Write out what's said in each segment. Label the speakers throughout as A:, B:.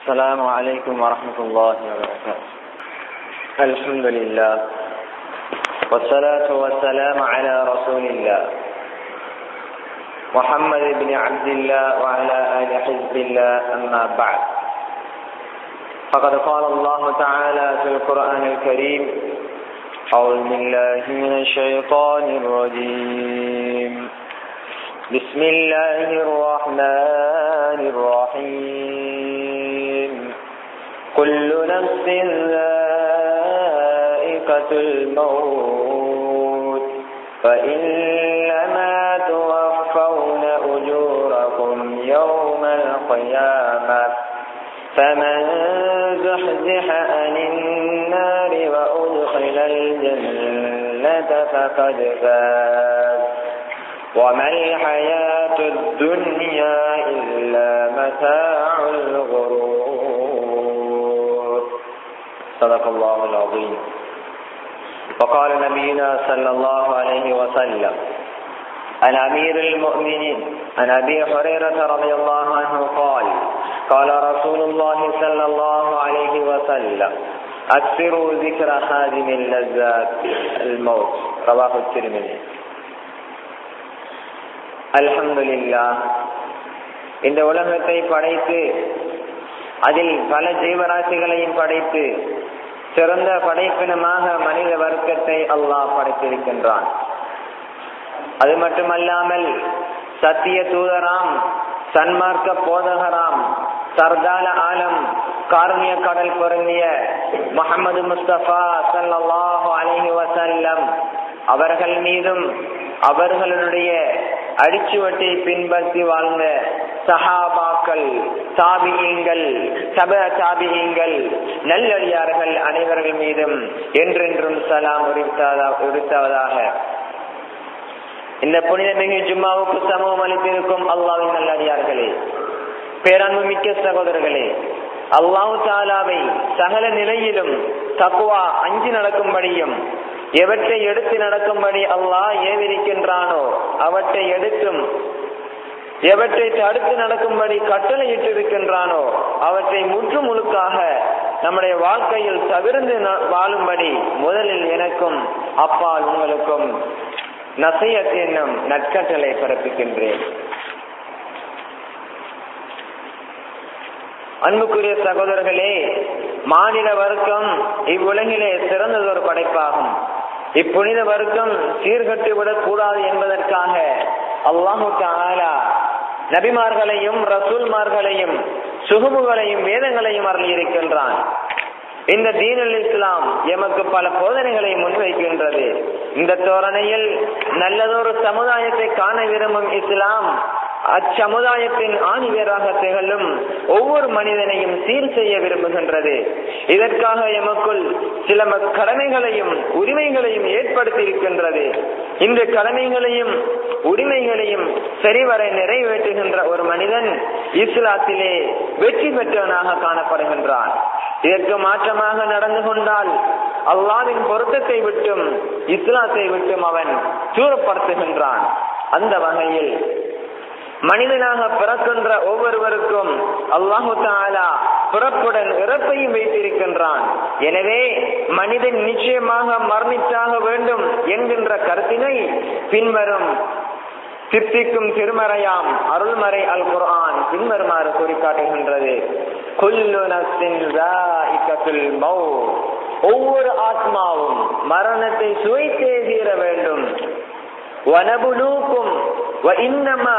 A: السلام عليكم ورحمة الله وبركاته. الحمد لله والصلاة والسلام على رسول الله محمد بن عبد الله وعلى آل حزب الله أما بعد. فقد قال الله تعالى في القرآن الكريم أعوذ بالله من الشيطان الرجيم. بسم الله الرحمن الرحيم. نفس ذائقة الموت. فإنما توفون أجوركم يوم القيامة. فمن زحزح عن النار وأدخل الجنة فقد فاز. وما الحياة الدنيا إلا متاع الغرور. صدق الله العظيم وقال نبينا صلى الله عليه وسلم عن أمير المؤمنين عن أبي هريرة رضي الله عنه قال قال رسول الله صلى الله عليه وسلم أكثروا ذكر خادم اللذات الموت رواه الترمذي அல்ஹம்துலில்லா இந்த உலகத்தை படைத்து அதில் பல ஜீவராசிகளையும் படைத்து சிறந்த படைப்பினமாக மனித வர்க்கத்தை அல்லாஹ் படைத்திருக்கின்றான். அது மட்டுமல்லாமல் சத்திய தூதராம் சன்மார்க்க போதகராம் சர்தால ஆலம் காருண்ய கடல் பொருந்திய முகமது முஸ்தபா சல்லாஹு அலஹி வசல்லம் அவர்கள் மீதும் அவர்களுடைய அடிச்சுவட்டை பின்பற்றி வாழ்ந்த சஹாபாக்கள் தாபியங்கள் சப தாபியங்கள் நல்லடியார்கள் அனைவர்கள் மீதும் என்றென்றும் சலாம் உரித்தாவதாக. இந்த புனிதமிகு ஜும்மாவுக்கு சமூகம் அளித்திருக்கும் அல்லாவின் நல்லடியார்களே பேரன்பு மிக்க சகோதரர்களே அல்லாஹு தாலாவை சகல நிலையிலும் தக்குவா அஞ்சு நடக்கும்படியும் எவற்றை எடுத்து நடக்கும்படி அல்லாஹ் ஏவிருக்கின்றானோ அவற்றை எடுத்தும் எவற்றை தடுத்து நடக்கும்படி கட்டளையிட்டிருக்கின்றானோ அவற்றை முற்று முழுக்காக நம்முடைய வாழ்க்கையில் தவிர்ந்து வாழும்படி முதலில் எனக்கும் அப்பால் உங்களுக்கும் நசையத் என்னும் நற்கட்டளை பிறப்பிக்கின்றேன். அன்புக்குரிய சகோதரர்களே மாநில வர்க்கம் இவ்வுலகிலே சிறந்ததொரு படைப்பாகும். இப்புனித வர்க்கம் சீர்கட்டு விடக் கூடாது என்பதற்காக அல்லாஹு தாலா நபிமார்களையும் ரசூல்மார்களையும் சுகுமுகளையும் வேதங்களையும் அருளியிருக்கின்றான். இந்த தீனல் இஸ்லாம் எமக்கு பல போதனைகளை முன்வைக்கின்றது. இந்த தோரணையில் நல்லதொரு சமுதாயத்தை காண விரும்பும் இஸ்லாம் அச்சமுதாயத்தின் ஆணியராக திகழும் ஒவ்வொரு மனிதனையும் சீர் செய்ய விரும்புகின்றது. இதற்காக எமக்குள் சில கடமைகளையும் உரிமைகளையும் ஏற்படுத்தி இருக்கின்றது. இந்த கடமைகளையும் உரிமைகளையும் சரிவர நிறைவேற்றுகின்ற ஒரு மனிதன் இஸ்லாத்திலே வெற்றி பெற்றவனாக காணப்படுகின்றான். இதற்கு மாற்றமாக நடந்து கொண்டால் அல்லாவின் பொருத்தத்தை விட்டும் இஸ்லாத்தை விட்டும் அவன் தூரப்படுத்துகின்றான் அந்த வகையில் மனிதனாக பிறக்கின்ற ஒவ்வொருவருக்கும் அல்லாஹு தாலா பிறப்புடன் இறப்பையும் வைத்திருக்கின்றான். எனவே மனிதன் நிச்சயமாக மரணித்தாக வேண்டும் என்கின்ற கருத்தினை பின்வரும் சித்திக்கும் திருமறையாம் அருள்மறை அல் குர்ஆன் பின்வருமாறு குறிக்காட்டுகின்றது ஒவ்வொரு ஆத்மாவும் மரணத்தை சுவைத்தே தீர வேண்டும். வனபுலூக்கும் இன்னமா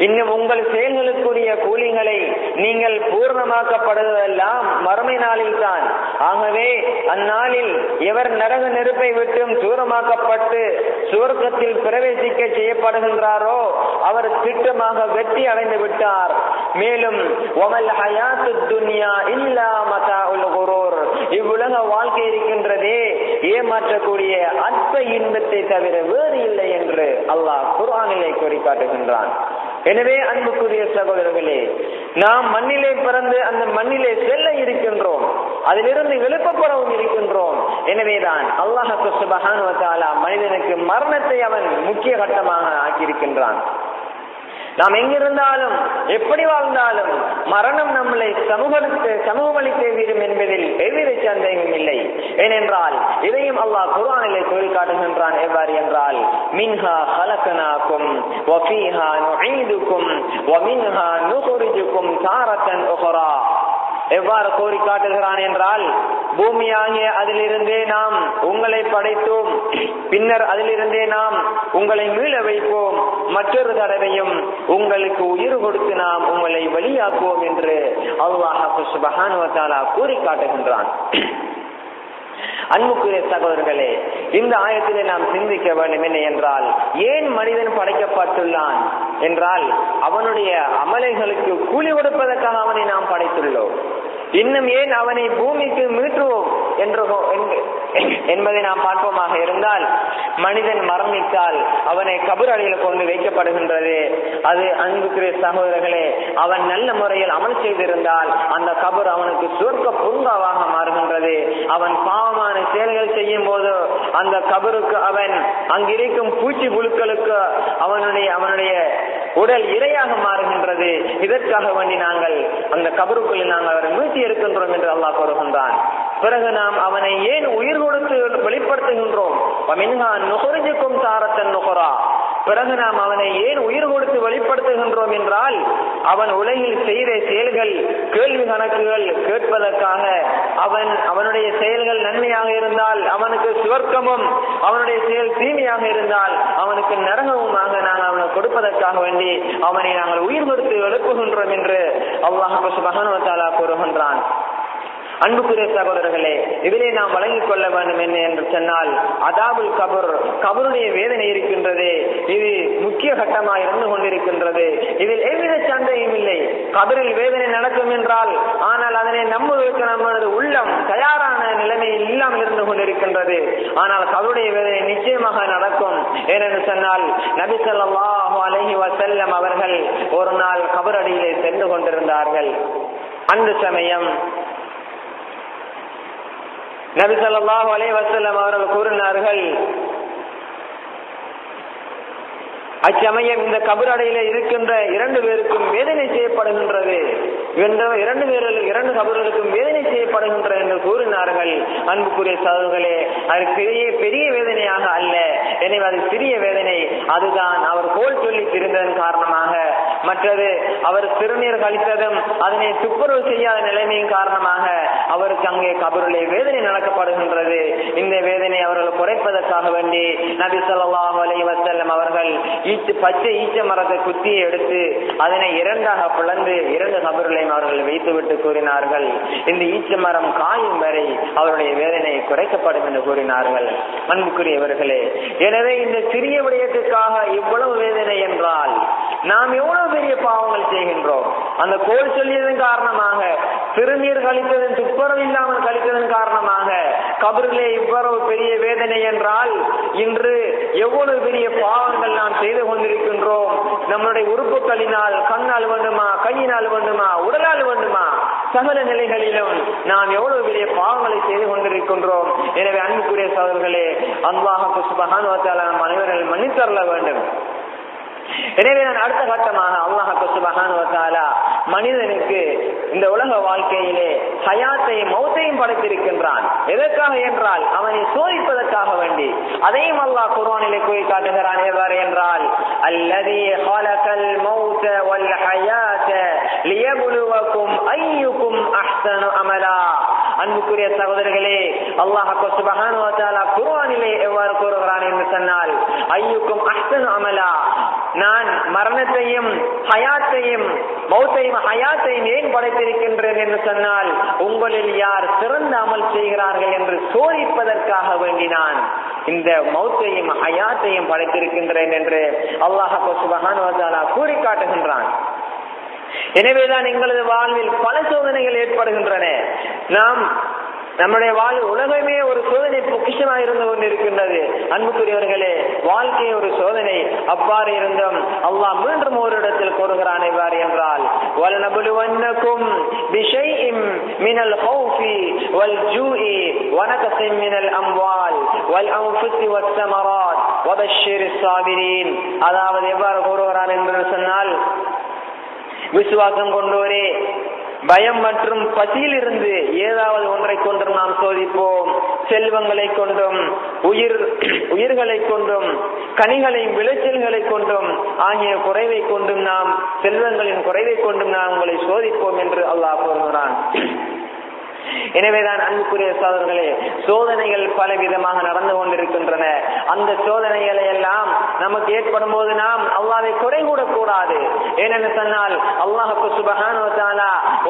A: இன்னும் உங்கள் செயல்களுக்குரிய கூலிங்களை நீங்கள் பூர்ணமாக்கப்படுவதெல்லாம் மறுமை நாளில் தான் ஆகவே அந்நாளில் எவர் நரக நெருப்பை விட்டும் தூரமாக்கப்பட்டு சுவர்க்கத்தில் பிரவேசிக்க செய்யப்படுகின்றாரோ அவர் திட்டமாக வெற்றி அடைந்து விட்டார். மேலும் ஒமல் ஹயாத்து துன்யா இல்லா மதா உல் இவ்வுலக வாழ்க்கை இருக்கின்றதே ஏமாற்றக்கூடிய அற்ப இன்பத்தை தவிர வேறு இல்லை என்று அல்லாஹ் குர்ஆனிலே குறிக்காட்டுகின்றான் எனவே அன்புக்குரிய சகோதரர்களே நாம் மண்ணிலே பிறந்து அந்த மண்ணிலே செல்ல இருக்கின்றோம். அதிலிருந்து எழுப்பப்படவும் இருக்கின்றோம். எனவேதான் அல்லாஹு சுபஹானு மனிதனுக்கு மரணத்தை அவன் முக்கிய கட்டமாக ஆக்கியிருக்கின்றான். நாம் எங்கிருந்தாலும் எப்படி வாழ்ந்தாலும் மரணம் நம்மளை சமூகத்தை சமூகமளித்தே வேண்டும் என்பதில் எவ்வித சந்தேகம் இல்லை. ஏனென்றால் இதையும் அல்லாஹ் குர்ஆனிலே சொல்லி காட்டுகின்றான். எவ்வாறு என்றால் மின்ஹா ஹலக்கனாக்கும் வஃபீஹா நுஈதுக்கும் வமின்ஹா நுஹ்ரிஜுக்கும் தாரத்தன் உஹரா. எவ்வாறு கோரி காட்டுகிறான் என்றால் பூமியாகிய அதிலிருந்தே நாம் உங்களை படைத்தோம். பின்னர் அதிலிருந்தே நாம் உங்களை மீள வைப்போம். மற்றொரு தடவையும் உங்களுக்கு உயிர் கொடுத்து நாம் உங்களை வழியாக்குவோம் என்று அல்லாஹ் சுபஹானுவத்தாலா கூறி காட்டுகின்றான். அன்புக்குரிய சகோதரர்களே இந்த ஆயத்திலே நாம் சிந்திக்க வேண்டும். என்ன என்றால் ஏன் மனிதன் படைக்கப்பட்டுள்ளான்? என்றால் அவனுடைய அமலைகளுக்கு கூலி கொடுப்பதற்காக அவனை நாம் படைத்துள்ளோம். இன்னும் ஏன் அவனை பூமிக்கு மீட்டுவோம் என்று என்பதை நாம் பார்ப்போமாக இருந்தால் மனிதன் மரணித்தால் அவனை கபர் கொண்டு வைக்கப்படுகின்றது. அது அன்புக்குரிய சகோதரர்களே அவன் நல்ல முறையில் அமல் செய்திருந்தால் அந்த கபர் அவனுக்கு சுவர்க்க பூங்காவாக மாறுகின்றது. அவன் பாவமான செயல்கள் செய்யும் போது அந்த கபருக்கு அவன் அங்கிருக்கும் பூச்சி புழுக்களுக்கு அவனுடைய அவனுடைய உடல் இரையாக மாறுகின்றது. இதற்காக வேண்டி நாங்கள் அந்த கபருக்குள் நாங்கள் அவரை மீட்டி இருக்கின்றோம் என்று அல்லாஹ் கூறுகின்றான். பிறகு நாம் அவனை ஏன் உயிர் கொடுத்து வெளிப்படுத்துகின்றோம்? நுகர்ஜுக்கும் தாரத்தன் நுகரா. பிறகு நாம் அவனை ஏன் உயிர் கொடுத்து வெளிப்படுத்துகின்றோம் என்றால் அவன் உலகில் செய்த கேள்வி கணக்குகள் கேட்பதற்காக அவன் அவனுடைய செயல்கள் நன்மையாக இருந்தால் அவனுக்கு சுவர்க்கமும் அவனுடைய செயல் தீமையாக இருந்தால் அவனுக்கு நரகமுமாக நாங்கள் அவனுக்கு கொடுப்பதற்காக வேண்டி அவனை நாங்கள் உயிர் கொடுத்து எழுப்புகின்றோம் என்று அல்லாஹ் சுபஹானுவத்தாலா கூறுகின்றான். அன்புக்குரிய சகோதரர்களே இதிலே நாம் வழங்கிக் கொள்ள வேண்டும் என்ன என்று சொன்னால் அதாபுல் கபர் கபருடைய வேதனை இருக்கின்றது இது முக்கிய கட்டமாக இருந்து கொண்டிருக்கின்றது. இதில் எவ்வித சந்தையும் கபரில் வேதனை நடக்கும் என்றால் ஆனால் அதனை நம்புவதற்கு நமது உள்ளம் தயாரான நிலைமையில் இல்லாமல் இருந்து கொண்டிருக்கின்றது. ஆனால் கபருடைய வேதனை நிச்சயமாக நடக்கும். ஏனென்று சொன்னால் நபி சொல்லாஹு அலஹி வசல்லம் அவர்கள் ஒரு நாள் கபரடியிலே சென்று கொண்டிருந்தார்கள். அந்த சமயம் நபி சொல்லாஹு அலைஹி வசல்லம் அவர்கள் கூறினார்கள் அச்சமயம் இந்த கபரடையில இருக்கின்ற இரண்டு பேருக்கும் இரண்டு பேர்கள் இரண்டு கபர்களுக்கும் வேதனை செய்யப்படுகின்ற என்று கூறினார்கள். அன்புக்குரிய சகோதரர்களே அது பெரிய பெரிய வேதனையாக அல்ல. எனவே அது சிறிய வேதனை. அதுதான் அவர் கோல் சொல்லி திரிந்ததன் காரணமாக. மற்றது அவர் சிறுநீர் கழித்ததும் அதனை துப்புரவு செய்யாத நிலைமையின் காரணமாக அவருக்கு அங்கே கபருளை வேதனை நடக்கப்படுகின்றது. இந்த வேதனை அவர்கள் குறைப்பதற்காக வேண்டி நபி சொல்லாஹ் அலைஹி வசல்லம் அவர்கள் ஈச்சு பச்சை ஈச்ச மரத்தை குத்தியை எடுத்து அதனை இரண்டாக பிளந்து இரண்டு கபருளை அவர்கள் வைத்துவிட்டு கூறினார்கள். இந்த ஈச்ச மரம் காயும் வரை அவருடைய வேதனை குறைக்கப்படும் என்று கூறினார்கள். அன்புக்குரியவர்களே எனவே இந்த சிறிய விடயத்துக்காக இவ்வளவு வேதனை என்றால் நாம் எவ்வளவு பெரிய பாவங்கள் செய்கின்றோம்? அந்த கோல் சொல்லியதன் காரணமாக சிறுநீர் கழித்ததன் துப்புரவு இல்லாமல் கழித்ததன் காரணமாக கபரிலே இவ்வளவு பெரிய வேதனை என்றால் இன்று எவ்வளவு பெரிய பாவங்கள் நாம் நம்முடைய கண்ணால் வேண்டுமா கையினால் வேண்டுமா உடலால் வேண்டுமா? சகல நிலைகளிலும் நாம் எவ்வளவு பெரிய பாவங்களை செய்து கொண்டிருக்கின்றோம். எனவே அன்புக்குரிய சகோதரர்களே அன்பாக சுபஹான் நம் அனைவர்கள் மன்னித்தரல வேண்டும். எனவே நான் அடுத்த கட்டமாக அல்லாஹு சுபஹான் வத்தாலா மனிதனுக்கு இந்த உலக வாழ்க்கையிலே ஹயாத்தையும் மௌத்தையும் படைத்திருக்கின்றான். எதற்காக என்றால் அவனை சோதிப்பதற்காக வேண்டி. அதையும் அல்லாஹ் குர்வானிலே கூறி காட்டுகிறான் எவ்வாறு என்றால் அல்லதி خلق الموت والحياة ليبلوكم أيكم أحسن அஹ்சனு அமலா அன்புக்குரிய சகோதரர்களே அல்லாஹ் சுபஹானு வத்தாலா குர்ஆனிலே எவ்வாறு கூறுகிறான் என்று சொன்னால் ஐயுக்கும் அஹ்சனு அமலா. நான் மரணத்தையும் ஹயாத்தையும் மௌத்தையும் ஹயாத்தையும் ஏன் படைத்திருக்கின்றேன் என்று சொன்னால் உங்களில் யார் சிறந்த அமல் செய்கிறார்கள் என்று சோதிப்பதற்காக வேண்டினான் இந்த மௌத்தையும் அயாத்தையும் படைத்திருக்கின்றேன் என்று அல்லாஹா சுபஹான் வந்தாலா கூறி காட்டுகின்றான் எனவேதான் எங்களது வாழ்வில் பல சோதனைகள் ஏற்படுகின்றன. நாம் நம்முடைய வாழ் உலகமே ஒரு சோதனை பொக்கிஷமாக இருந்து கொண்டிருக்கின்றது. அன்புக்குரியவர்களே வாழ்க்கையை ஒரு சோதனை. அவ்வாறு இருந்தும் அல்லாஹ் மீண்டும் ஓரிடத்தில் கூறுகிறான் இவ்வாறு என்றால் வலனபுலுவன்னக்கும் பிஷைஇம் மினல் ஹௌஃபி வல் ஜூஇ வனகசை மினல் அம்வால். وَالْأَنفُسِ وَالثَّمَرَاتِ وَبَشِّرِ الصَّابِرِينَ அதாவது எவ்வாறு கூறுகிறான் என்று சொன்னால் விசுவாசம் கொண்டோரே பயம் மற்றும் பசியில் இருந்து ஏதாவது ஒன்றை கொண்டும் நாம் சோதிப்போம் செல்வங்களை கொண்டும் உயிர் உயிர்களை கொண்டும் கனிகளையும் விளைச்சல்களை கொண்டும் ஆகிய குறைவை கொண்டும் நாம் செல்வங்களின் குறைவை கொண்டும் நாம் உங்களை சோதிப்போம் என்று அல்லாஹ் கூறுகிறான் எனவேதான் அன்புக்குரிய சோதர்களே சோதனைகள் பல விதமாக நடந்து கொண்டிருக்கின்றன. அந்த சோதனைகளை எல்லாம் நமக்கு ஏற்படும் போது நாம் அல்லாவை குறை கூடாது ஏனென்று சொன்னால் அல்லாஹுக்கு சுபகான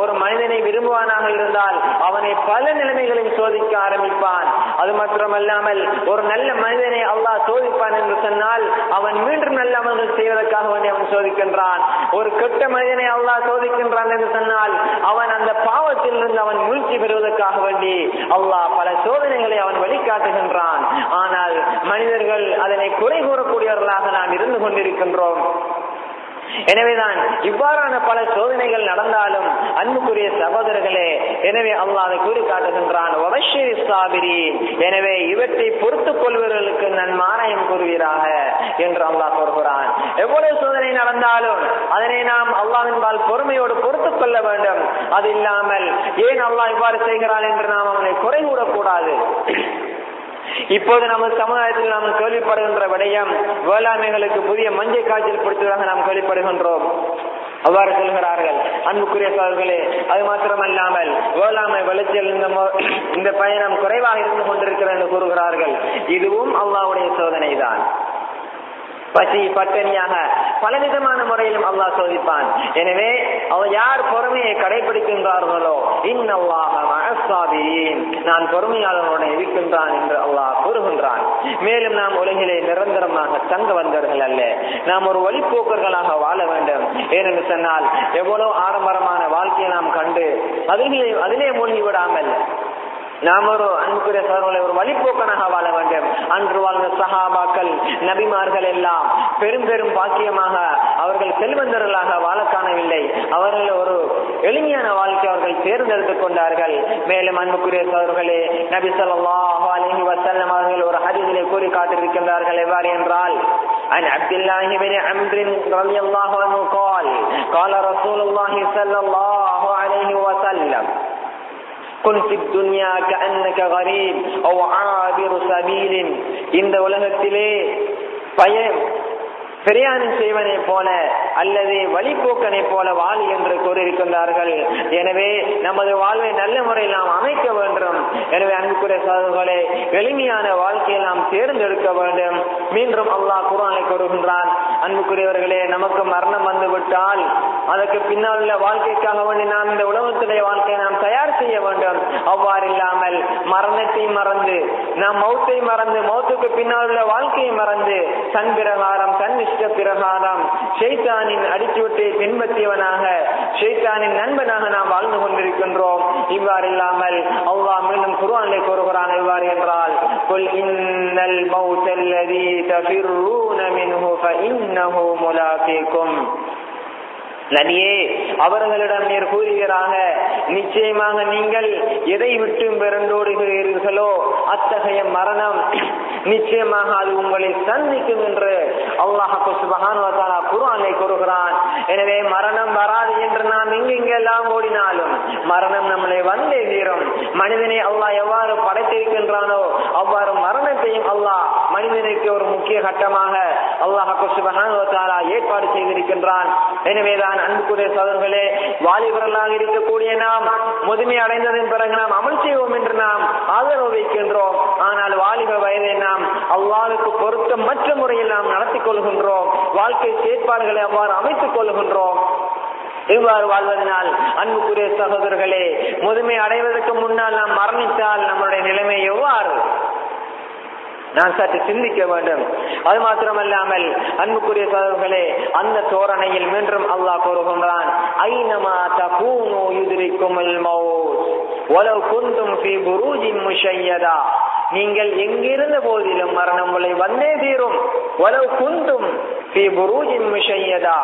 A: ஒரு மனிதனை விரும்புவானாக இருந்தால் அவனை பல நிலைமைகளில் சோதிக்க ஆரம்பிப்பான். அது மட்டுமல்லாமல் ஒரு நல்ல மனிதனை அல்லாஹ் சோதிப்பான் என்று சொன்னால் அவன் மீண்டும் நல்ல அமல்கள் செய்வதற்காக வேண்டி அவன் சோதிக்கின்றான். ஒரு கெட்ட மனிதனை அல்லாஹ் சோதிக்கின்றான் என்று சொன்னால் அவன் அந்த பாவத்தில் இருந்து அவன் வீழ்ச்சி பெறுவதற்காக வேண்டி அல்லாஹ் பல சோதனைகளை அவன் வழி வழிகாட்டுகின்றான் ஆனால் மனிதர்கள் அதனை குறை கூறக்கூடியவர்களாக நாம் இருந்து கொண்டிருக்கின்றோம். எனவேதான் இவ்வாறான பல சோதனைகள் நடந்தாலும் அன்புக்குரிய சகோதரர்களே எனவே அல்லாஹ் அதை கூறி காட்டுகின்றான் எனவே இவற்றை பொறுத்துக் கொள்வர்களுக்கு நன்மாராயம் கூறுவீராக என்று அல்லாஹ் கூறுகிறான். எவ்வளவு சோதனை நடந்தாலும் அதனை நாம் அல்லாஹின்பால் பொறுமையோடு பொறுத்துக் கொள்ள வேண்டும். அது இல்லாமல் ஏன் அல்லாஹ் இவ்வாறு செய்கிறான் என்று நாம் அவனை குறை கூறக்கூடாது இப்போது நமது சமுதாயத்தில் நாம் கேள்விப்படுகின்ற விடயம் வேளாண்மைகளுக்கு புதிய மஞ்சள் காய்ச்சல் பிடித்ததாக நாம் கேள்விப்படுகின்றோம். அவ்வாறு சொல்கிறார்கள். அன்புக்குரிய சோழர்களே அது மாத்திரமல்லாமல் வேளாண்மை விளைச்சல் இந்த மோ- இந்த பயணம் குறைவாக இருந்து கொண்டிருக்கிறது என்று கூறுகிறார்கள். இதுவும் அல்லாவுடைய சோதனை தான் பசி பட்டினியாக பலவிதமான முறையிலும் அல்லாஹ் சோதிப்பான். எனவே அவன் யார் பொறுமையை கடைபிடிக்கின்றார்களோ இன்னல்லாஹ நான் பொறுமையாளனோட இருக்கின்றான் என்று அல்லாஹ் கூறுகின்றான். மேலும் நாம் உலகிலே நிரந்தரமாக தங்க வந்தவர்கள் அல்ல. நாம் ஒரு வழிப்போக்கர்களாக வாழ வேண்டும். ஏனென்று சொன்னால் எவ்வளவு ஆடம்பரமான வாழ்க்கையை நாம் கண்டு அதிலே அதிலே மூழ்கி விடாமல் நாம் ஒரு அன்புக்குரிய சோழர்களை ஒரு வழிப்போக்கனாக வாழ வேண்டும் அன்று வாழ்ந்த சஹாபாக்கள் நபிமார்கள் எல்லாம் பெரும் பெரும் பாக்கியமாக அவர்கள் செல்வந்தர்களாக வாழ காணவில்லை அவர்கள் ஒரு எளிமையான வாழ்க்கை அவர்கள் தேர்ந்தெடுத்துக் கொண்டார்கள் மேலும் அன்புக்குரிய சோழர்களே நபி ஸல்லல்லாஹு அலைஹி வஸல்லம் அவர்கள் ஒரு ஹதீஸிலே கூறி காட்டியிருக்கின்றார்கள் எவ்வாறு என்றால் عن عبد الله بن عمرو رضي الله عنه قال قال رسول الله صلى الله عليه وسلم كن في الدنيا كأنك غريب أو عابر سبيل இந்த உலகத்திலே பய பிரயாணம் செய்வனை போல அல்லது வழிபோக்கனை போல வாழ் என்று கூறியிருக்கின்றார்கள். எனவே நமது வாழ்வை நல்ல முறையில் நாம் அமைக்க வேண்டும். எனவே அன்புக்குரிய சோதர்களே எளிமையான வாழ்க்கையை நாம் தேர்ந்தெடுக்க வேண்டும். மீண்டும் அல்லாஹ் குரானை கூறுகின்றான். அன்புக்குரியவர்களே நமக்கு மரணம் வந்து விட்டால் அதற்கு பின்னால் உள்ள வாழ்க்கைக்காக வேண்டி நாம் இந்த உலகத்துடைய வாழ்க்கையை நாம் தயார் செய்ய வேண்டும். அவ்வாறு இல்லாமல் மரணத்தை மறந்து நாம் மௌத்தை மறந்து மௌத்துக்கு பின்னால் உள்ள வாழ்க்கையை மறந்து தன் பிரகாரம் தன் இஷ்ட பிரகாரம் ஷைத்தானின் அடிச்சுவட்டை பின்பற்றியவனாக ஷைத்தானின் நண்பனாக நாம் வாழ்ந்து கொண்டிருக்கின்றோம் இவ்வாறு இல்லாமல் அல்லாஹ் மீண்டும் குர்ஆனிலே கூறுகிறான் இவ்வாறு என்றால் قل إن الموت الذي تفرون منه فإنه ملاقيكم நபியே அவர்களிடம் நீர் கூறுகிறாக நிச்சயமாக நீங்கள் எதை விட்டு பிறந்தோடுகிறீர்களோ அத்தகைய மரணம் நிச்சயமாக அது உங்களை சந்திக்கும் என்று அல்லாஹ் குரு குர்ஆனை கூறுகிறான். எனவே மரணம் வராது என்று எங்கெங்கெல்லாம் ஓடினாலும் மரணம் நம்மளை வந்தே தீரும் மனிதனை அல்லாஹ் எவ்வாறு படைத்திருக்கின்றானோ அவ்வாறு மரணத்தையும் அல்லாஹ் மனிதனுக்கு ஒரு முக்கிய கட்டமாக அல்லாஹ் சுபஹானுவத்தாலா ஏற்பாடு செய்திருக்கின்றான். எனவேதான் அன்புக்குரிய சோதர்களே வாலிபர்களாக இருக்கக்கூடிய நாம் முதுமை அடைந்ததன் பிறகு நாம் அமல் செய்வோம் என்று நாம் ஆதரவு வைக்கின்றோம். ஆனால் வாலிப வயதை நாம் அவ்வாறுக்கு பொருத்த மற்ற முறையில் நாம் நடத்திக் கொள்கின்றோம். வாழ்க்கை செயற்பாடுகளை அவ்வாறு அமைத்துக் கொள்கின்றோம். இவ்வாறு வாழ்வதனால் அன்புக்குரிய சகோதரர்களே முதுமை அடைவதற்கு முன்னால் நாம் மரணித்தால் நம்முடைய நிலைமை எவ்வாறு? நான் சற்று சிந்திக்க வேண்டும். அது மாத்திரமல்லாமல் அன்புக்குரிய சகோதரர்களே அந்த தோரணையில் மீண்டும் அல்லாஹ் கூறுகின்றான் ஐநமா தகூனு யுதிரிக்குமுல் மௌத் ஒலவ் குந்தும் ஃபி புரூஜின் முஷையதா. நீங்கள் எங்கிருந்த போதிலும் மரணம் உங்களை வந்தே தீரும். ஒலவ் குந்தும் ஃபி புரூஜின் முஷையதா.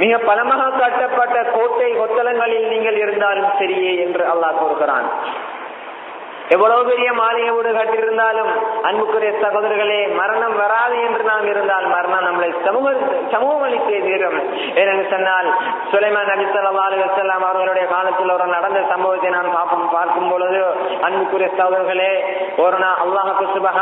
A: மிக பலமாக கட்டப்பட்ட கோட்டை கொத்தளங்களில் நீங்கள் இருந்தாலும் சரியே என்று அல்லாஹ் கூறுகிறான். எவ்வளவு பெரிய மாளிகை வீடு கட்டியிருந்தாலும் அன்புக்குரிய சகோதரர்களே மரணம் வராது என்று நாம் இருந்தால் மரணம் நம்மளை சமூக சமூகம் அளித்தே தீரும். ஏனென்று சொன்னால் சுலைமான் நபி ஸல்லல்லாஹு அலைஹி அவர்களுடைய காலத்தில் ஒரு நடந்த சம்பவத்தை நான் பார்க்கும் பார்க்கும் பொழுது அன்புக்குரிய சகோதரர்களே ஒரு நாள் அல்லாஹ் சுபஹான